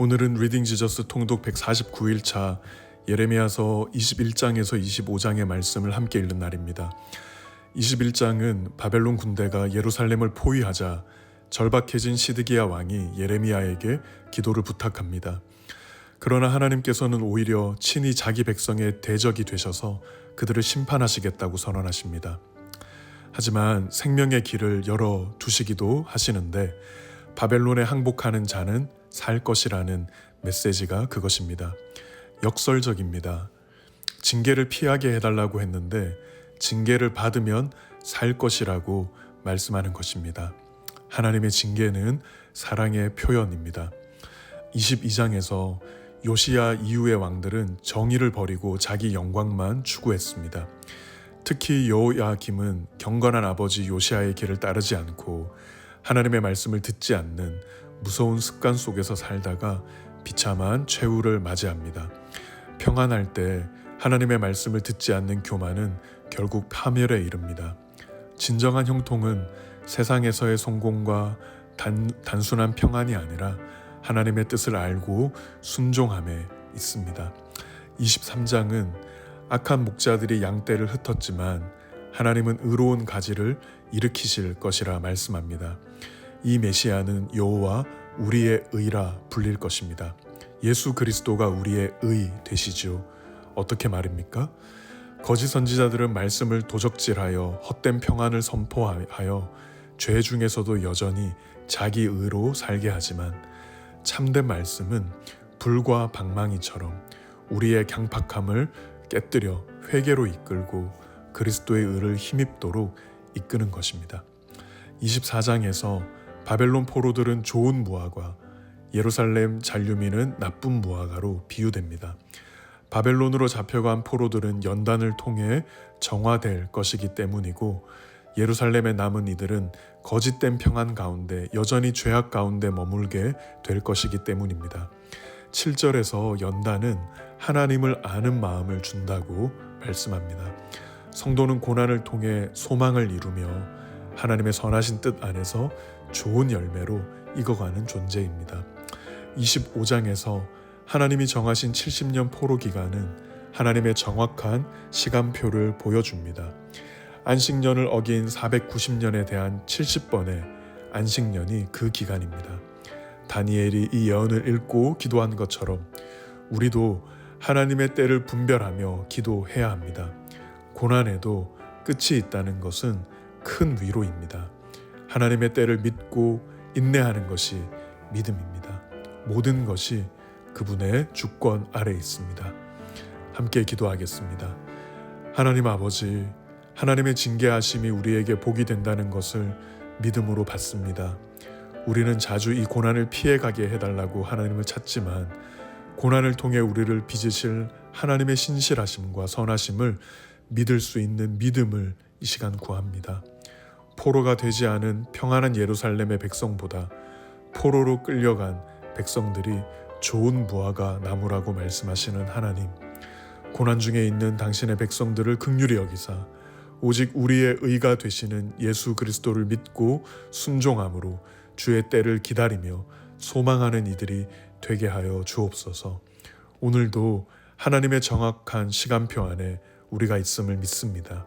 오늘은 리딩 지저스 통독 149일차 예레미야서 21장에서 25장의 말씀을 함께 읽는 날입니다. 21장은 바벨론 군대가 예루살렘을 포위하자 절박해진 시드기야 왕이 예레미야에게 기도를 부탁합니다. 그러나 하나님께서는 오히려 친히 자기 백성의 대적이 되셔서 그들을 심판하시겠다고 선언하십니다. 하지만 생명의 길을 열어 두시기도 하시는데 바벨론에 항복하는 자는 살 것이라는 메시지가 그것입니다. 역설적입니다. 징계를 피하게 해달라고 했는데 징계를 받으면 살 것이라고 말씀하는 것입니다. 하나님의 징계는 사랑의 표현입니다. 22장에서 요시야 이후의 왕들은 정의를 버리고 자기 영광만 추구했습니다. 특히 여호야김은 경건한 아버지 요시아의 길을 따르지 않고 하나님의 말씀을 듣지 않는 무서운 습관 속에서 살다가 비참한 최후를 맞이합니다. 평안할 때 하나님의 말씀을 듣지 않는 교만은 결국 파멸에 이릅니다. 진정한 형통은 세상에서의 성공과 단, 단순한 평안이 아니라 하나님의 뜻을 알고 순종함에 있습니다. 23장은 악한 목자들이 양떼를 흩었지만 하나님은 의로운 가지를 일으키실 것이라 말씀합니다. 이 메시아는 여호와 우리의 의라 불릴 것입니다. 예수 그리스도가 우리의 의 되시죠. 어떻게 말입니까? 거짓 선지자들은 말씀을 도적질하여 헛된 평안을 선포하여 죄 중에서도 여전히 자기 의로 살게 하지만 참된 말씀은 불과 방망이처럼 우리의 강팍함을 깨뜨려 회개로 이끌고 그리스도의 의를 힘입도록 이끄는 것입니다. 24장에서 바벨론 포로들은 좋은 무화과, 예루살렘 잔류민은 나쁜 무화과로 비유됩니다. 바벨론으로 잡혀간 포로들은 연단을 통해 정화될 것이기 때문이고 예루살렘에 남은 이들은 거짓된 평안 가운데 여전히 죄악 가운데 머물게 될 것이기 때문입니다. 7절에서 연단은 하나님을 아는 마음을 준다고 말씀합니다. 성도는 고난을 통해 소망을 이루며 하나님의 선하신 뜻 안에서 좋은 열매로 익어가는 존재입니다. 25장에서 하나님이 정하신 70년 포로 기간은 하나님의 정확한 시간표를 보여줍니다. 안식년을 어긴 490년에 대한 70번의 안식년이 그 기간입니다. 다니엘이 이 예언을 읽고 기도한 것처럼 우리도 하나님의 때를 분별하며 기도해야 합니다. 고난에도 끝이 있다는 것은 큰 위로입니다. 하나님의 때를 믿고 인내하는 것이 믿음입니다. 모든 것이 그분의 주권 아래 있습니다. 함께 기도하겠습니다. 하나님 아버지, 하나님의 징계하심이 우리에게 복이 된다는 것을 믿음으로 받습니다. 우리는 자주 이 고난을 피해가게 해달라고 하나님을 찾지만 고난을 통해 우리를 빚으실 하나님의 신실하심과 선하심을 믿을 수 있는 믿음을 이 시간 구합니다. 포로가 되지 않은 평안한 예루살렘의 백성보다 포로로 끌려간 백성들이 좋은 무화과 나무라고 말씀하시는 하나님. 고난 중에 있는 당신의 백성들을 극률히 여기사 오직 우리의 의가 되시는 예수 그리스도를 믿고 순종함으로 주의 때를 기다리며 소망하는 이들이 되게 하여 주옵소서. 오늘도 하나님의 정확한 시간표 안에 우리가 있음을 믿습니다.